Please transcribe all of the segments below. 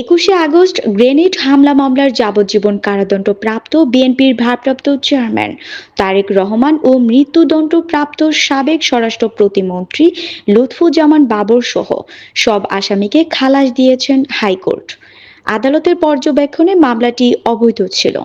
একুশে August grenade হামলা মামলার যাবজ্জীবন কারাদণ্ড প্রাপ্ত বিএনপির ভারপ্রাপ্ত চেয়ারম্যান তারেক রহমান ও মৃত্যুদণ্ড প্রাপ্ত সাবেক স্বরাষ্ট্র প্রতিমন্ত্রী লুৎফুজ্জামান বাবর সহ সব আসামিকে খালাস দিয়েছেন হাইকোর্ট। আদালতের পর্যবেক্ষণে মামলাটি অবৈধ ছিল।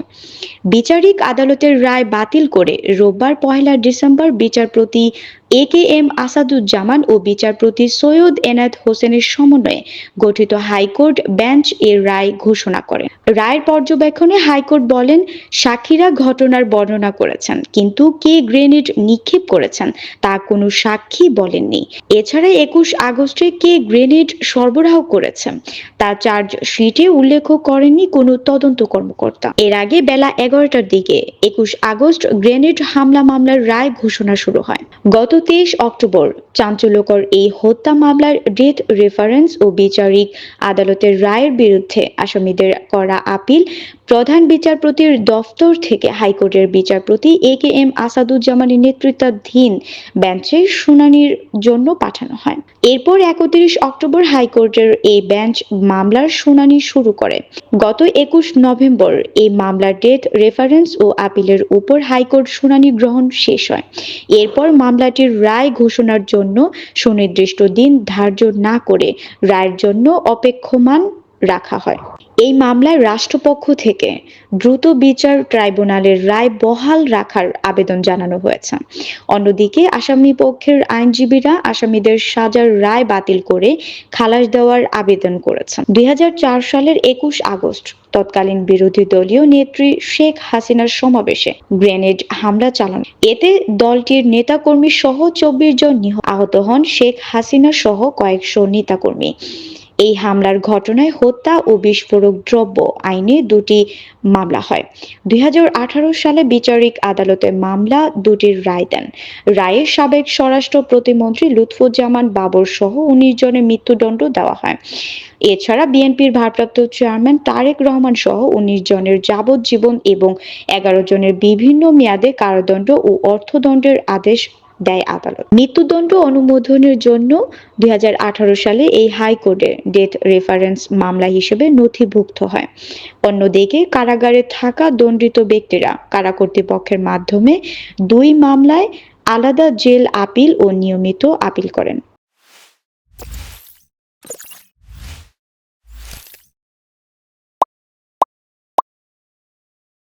বিচারিক আদালতের রায় বাতিল করে রোববার পহেলা ডিসেম্বর বিচারপতি এ কে এম আসাদুজ্জামান ও বিচারপতি সৈয়দ এনায়েত হোসেনের সমন্বয়ে গঠিত হাইকোর্ট বেঞ্চ এর রায় ঘোষণা করে। রায়ের পর্যবেক্ষণে হাইকোর্ট বলেন, সাক্ষীরা ঘটনার বর্ণনা করেছেন, কিন্তু কে গ্রেনেড নিক্ষেপ করেছেন তা কোনো সাক্ষী বলেননি। এছাড়া একুশ আগস্টে কে গ্রেনেড সরবরাহ করেছেন তা চার্জ শিটে উল্লেখ করেননি কোনো তদন্ত কর্মকর্তা। এর আগে বেলা এগারোটার দিকে একুশ আগস্ট গ্রেনেড হামলা মামলার রায় ঘোষণা শুরু হয়। গত তেইশ অক্টোবর। চাঞ্চল্যকর এই হত্যা মামলার ডেথ রেফারেন্স ও বিচারিক আদালতের রায়ের বিরুদ্ধে আসামিদের করা আপিল প্রধান বিচারপতির দফতর থেকে হাইকোর্টের বিচারপতি এ কে এম আসাদুজ্জামানের নেতৃত্বাধীন বেঞ্চে শুনানির জন্য পাঠানো হয়। এরপর একত্রিশ অক্টোবর হাইকোর্টের এই বেঞ্চ মামলার শুনানি শুরু করে। গত একুশ নভেম্বর এই মামলার ডেথ রেফারেন্স ও আপিলের উপর হাইকোর্ট শুনানি গ্রহণ শেষ হয়। এরপর মামলাটির রায় ঘোষণার জন্য সুনির্দিষ্ট দিন ধার্য না করে রায়ের জন্য অপেক্ষমান রাখা হয়। এই মামলায় রাষ্ট্রপক্ষ থেকে দ্রুত বিচার ট্রাইব্যুনালের রায় বহাল রাখার আবেদন জানানো হয়েছে। অন্যদিকে আসামি পক্ষের আইনজীবীরা আসামিদের সাজার রায় বাতিল করে খালাস দেওয়ার আবেদন করেছেন। দুই হাজার চার সালের একুশ আগস্ট তৎকালীন বিরোধী দলীয় নেত্রী শেখ হাসিনার সমাবেশে গ্রেনেড হামলা চালান। এতে দলটির নেতাকর্মী সহ চব্বিশ জন আহত হন শেখ হাসিনা সহ কয়েকশো নেতাকর্মী। এই হামলার ঘটনায় হত্যা ও বিস্ফোরক দ্রব্য আইনে দুটি মামলা হয়। দুই সালে বিচারিক আদালতে মামলা দুটির রায় দেন। রায়ে সাবেক স্বরাষ্ট্র প্রতিমন্ত্রী লুৎফুজ্জামান বাবর সহ উনিশ জনের মৃত্যুদণ্ড দেওয়া হয়। এছাড়া বিএনপির ভারপ্রাপ্ত চেয়ারম্যান তারেক রহমান সহ উনিশ জনের যাবজ্জীবন এবং এগারো জনের বিভিন্ন মেয়াদে কারাদণ্ড ও অর্থদণ্ডের আদেশ দেয় আদালত। মৃত্যুদণ্ড অনুমোদনের জন্য দুই হাজার আঠারো সালে এই হাইকোর্টে ডেথ রেফারেন্স মামলা হিসেবে নথিভুক্ত হয়। অন্যদিকে কারাগারে থাকা দণ্ডিত ব্যক্তিরা কারা কর্তৃপক্ষের মাধ্যমে দুই মামলায় আলাদা জেল আপিল ও নিয়মিত আপিল করেন।